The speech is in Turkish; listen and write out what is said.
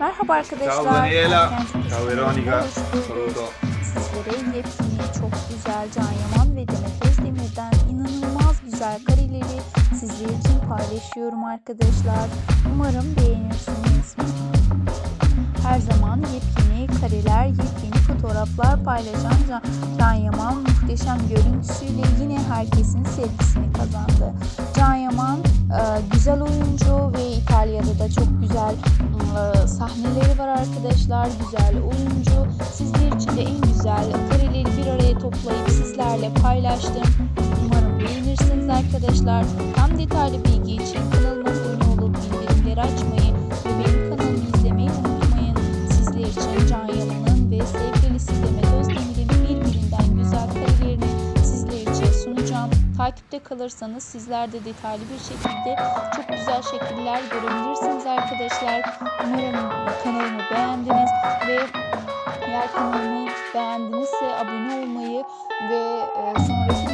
Merhaba arkadaşlar. Ciao Daniela. Ciao Veronica. Saluto. Sizlere yepyeni çok güzel Can Yaman ve Demet Özdemir'den inanılmaz güzel kareleri sizler için paylaşıyorum arkadaşlar. Umarım beğenirsiniz. Her zaman yepyeni kareler, yepyeni fotoğraflar paylaşan Can, Can Yaman muhteşem görüntüsüyle yine herkesin sevgisini kazandı. Can Yaman e, güzel oyuncu da çok güzel e, sahneleri var arkadaşlar. Güzel oyuncu. Sizler için de en güzel kareleri bir araya toplayıp sizlerle paylaştım. Umarım beğenirsiniz arkadaşlar. Tam detaylı bilgi için kanalıma abone olup bildirimleri açmayı ve benim kanalımı izlemeyi unutmayın. Sizler için Can Yaman'ın ve sevgilisi Demet Özdemir'in Takipte kalırsanız sizler de detaylı bir şekilde çok güzel şekiller görebilirsiniz arkadaşlar. Umarım kanalımı beğendiniz ve eğer kanalımı beğendinizse abone olmayı ve e, sonraki